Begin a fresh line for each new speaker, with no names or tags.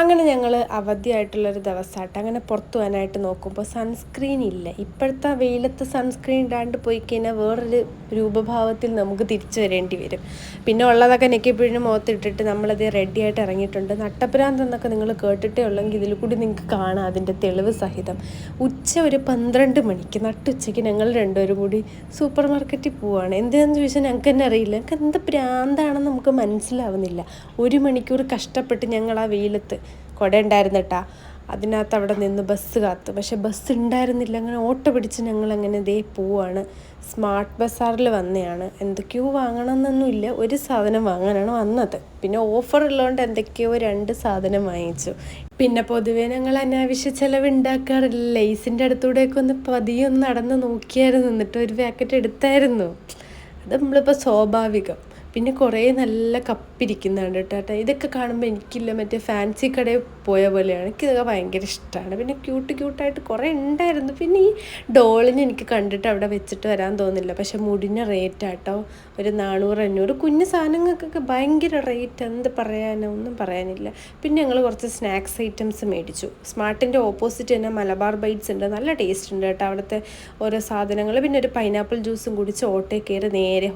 അങ്ങനെ ഞങ്ങൾ അവധിയായിട്ടുള്ളൊരു ദിവസമായിട്ട് അങ്ങനെ പുറത്തു പോകാനായിട്ട് നോക്കുമ്പോൾ സൺസ്ക്രീൻ ഇല്ല. ഇപ്പോഴത്തെ വെയിലത്ത് സൺസ്ക്രീൻ ഇടാണ്ട് പോയി കഴിഞ്ഞാൽ വേറൊരു രൂപഭാവത്തിൽ നമുക്ക് തിരിച്ചു വരേണ്ടി വരും. പിന്നെ ഉള്ളതൊക്കെ നെക്കിപ്പിഴിഞ്ഞ് മുഖത്തിട്ടിട്ട് നമ്മളത് റെഡി ആയിട്ട് ഇറങ്ങിയിട്ടുണ്ട്. നട്ടപ്രാന്ത് എന്നൊക്കെ നിങ്ങൾ കേട്ടിട്ടേ ഉള്ളെങ്കിൽ ഇതിൽ കൂടി നിങ്ങൾക്ക് കാണാം അതിന്റെ തെളിവ് സഹിതം. ഉച്ച ഒരു പന്ത്രണ്ട് മണിക്ക് നട്ടുച്ചയ്ക്ക് ഞങ്ങൾ രണ്ടുപേരും കൂടി സൂപ്പർ മാർക്കറ്റിൽ പോവുകയാണ് എന്തിനാന്ന് ചോദിച്ചാൽ ഞങ്ങൾക്ക് തന്നെ അറിയില്ല. ഞങ്ങൾക്ക് എന്ത് പ്രാന്താണെന്ന് നമുക്ക് മനസ്സിലാവുന്നില്ല. ഒരു മണിക്കൂർ കഷ്ടപ്പെട്ട് ഞങ്ങൾ ആ വെയിലത്ത് കുട ഉണ്ടായിരുന്നു കേട്ടാ അതിനകത്ത് അവിടെ നിന്ന് ബസ് കാത്തു. പക്ഷെ ബസ് ഉണ്ടായിരുന്നില്ല അങ്ങനെ ഓട്ടോ പിടിച്ച് ഞങ്ങൾ അങ്ങനെ ദേ പോവാണ്. സ്മാർട്ട് ബസാറിൽ വന്നതാണ് എന്തൊക്കെയോ വാങ്ങണമെന്നൊന്നുമില്ല ഒരു സാധനം വാങ്ങാനാണ് വന്നത്. പിന്നെ ഓഫർ ഉള്ളതുകൊണ്ട് എന്തൊക്കെയോ രണ്ട് സാധനം വാങ്ങിച്ചു. പിന്നെ പൊതുവേ ഞങ്ങൾ അനാവശ്യ ചിലവ് ഉണ്ടാക്കാറില്ല ലേസിന്റെ അടുത്തൂടെയൊക്കെ ഒന്ന് പതിയെ ഒന്ന് നടന്ന് നോക്കിയായിരുന്നു. എന്നിട്ട് ഒരു പാക്കറ്റ് എടുത്തായിരുന്നു. അത് നമ്മളിപ്പോൾ സ്വാഭാവികം. പിന്നെ കുറേ നല്ല കപ്പിരിക്കുന്നുണ്ട് കേട്ടോ ഇതൊക്കെ കാണുമ്പോൾ എനിക്കില്ല മറ്റേ ഫാൻസി കടയിൽ പോയ പോലെയാണ്. എനിക്കിതൊക്കെ ഭയങ്കര ഇഷ്ടമാണ് പിന്നെ ക്യൂട്ട് ക്യൂട്ടായിട്ട് കുറേ ഉണ്ടായിരുന്നു. പിന്നെ ഈ ഡോളിന് എനിക്ക് കണ്ടിട്ട് അവിടെ വെച്ചിട്ട് വരാൻ തോന്നില്ല. പക്ഷെ മുടിഞ്ഞ റേറ്റ് ആട്ടോ ഒരു നാനൂറ് അഞ്ഞൂറ് കുഞ്ഞു സാധനങ്ങൾക്കൊക്കെ ഭയങ്കര റേറ്റ് എന്ത് പറയാനോ? ഒന്നും പറയാനില്ല. പിന്നെ ഞങ്ങൾ കുറച്ച് സ്നാക്സ് ഐറ്റംസ് മേടിച്ചു. സ്മാർട്ടിന്റെ ഓപ്പോസിറ്റ് തന്നെ മലബാർ ബൈറ്റ്സ് ഉണ്ട്. നല്ല ടേസ്റ്റ് ഉണ്ട് കേട്ടോ അവിടുത്തെ ഓരോ സാധനങ്ങൾ പിന്നെ ഒരു പൈനാപ്പിൾ ജ്യൂസും കുടിച്ച് ഓട്ടേ കയറി നേരെ